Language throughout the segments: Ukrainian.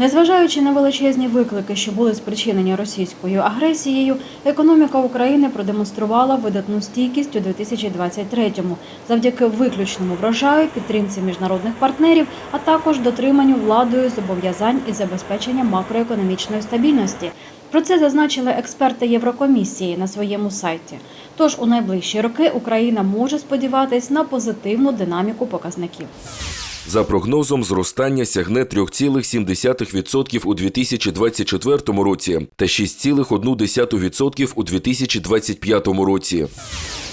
Незважаючи на величезні виклики, що були спричинені російською агресією, економіка України продемонструвала видатну стійкість у 2023-му завдяки виключному врожаю, підтримці міжнародних партнерів, а також дотриманню владою зобов'язань і забезпечення макроекономічної стабільності. Про це зазначили експерти Єврокомісії на своєму сайті. Тож у найближчі роки Україна може сподіватись на позитивну динаміку показників. За прогнозом, зростання сягне 3,7% у 2024 році та 6,1% у 2025 році.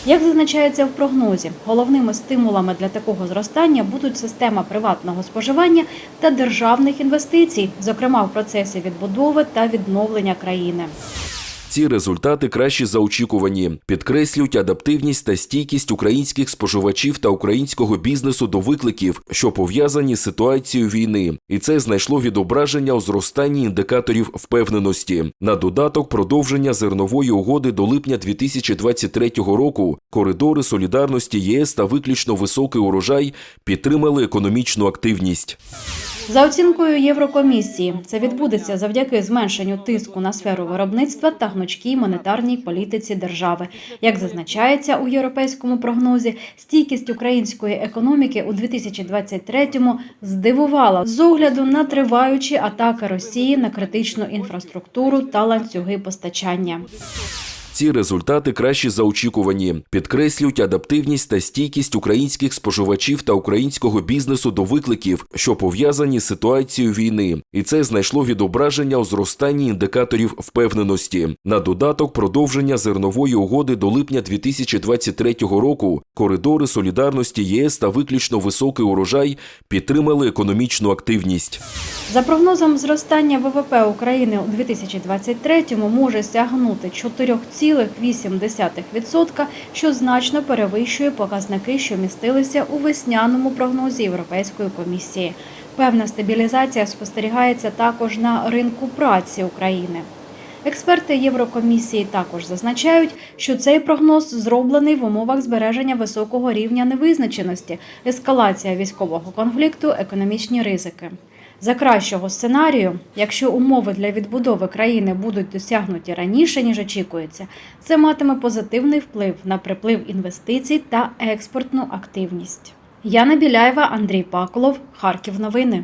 Як зазначається в прогнозі, головними стимулами для такого зростання будуть система приватного споживання та державних інвестицій, зокрема в процесі відбудови та відновлення країни. Ці результати кращі за очікувані, підкреслюють адаптивність та стійкість українських споживачів та українського бізнесу до викликів, що пов'язані з ситуацією війни, і це знайшло відображення у зростанні індикаторів впевненості. На додаток продовження зернової угоди до липня 2023 року коридори солідарності ЄС та виключно високий урожай підтримали економічну активність. За оцінкою Єврокомісії, це відбудеться завдяки зменшенню тиску на сферу виробництва та гнучкій монетарній політиці держави. Як зазначається у європейському прогнозі, стійкість української економіки у 2023-му здивувала з огляду на триваючі атаки Росії на критичну інфраструктуру та ланцюги постачання. Ці результати кращі за очікувані, підкреслюють адаптивність та стійкість українських споживачів та українського бізнесу до викликів, що пов'язані з ситуацією війни, і це знайшло відображення у зростанні індикаторів впевненості. На додаток продовження зернової угоди до липня 2023 року коридори солідарності ЄС та виключно високий урожай підтримали економічну активність. За прогнозом, зростання ВВП України у 2023-му може сягнути 4,8%, що значно перевищує показники, що містилися у весняному прогнозі Європейської комісії. Певна стабілізація спостерігається також на ринку праці України. Експерти Єврокомісії також зазначають, що цей прогноз зроблений в умовах збереження високого рівня невизначеності, ескалація військового конфлікту, економічні ризики. За кращого сценарію, якщо умови для відбудови країни будуть досягнуті раніше ніж очікується, це матиме позитивний вплив на приплив інвестицій та експортну активність. Яна Біляєва, Андрій Паколов, Харків. Новини.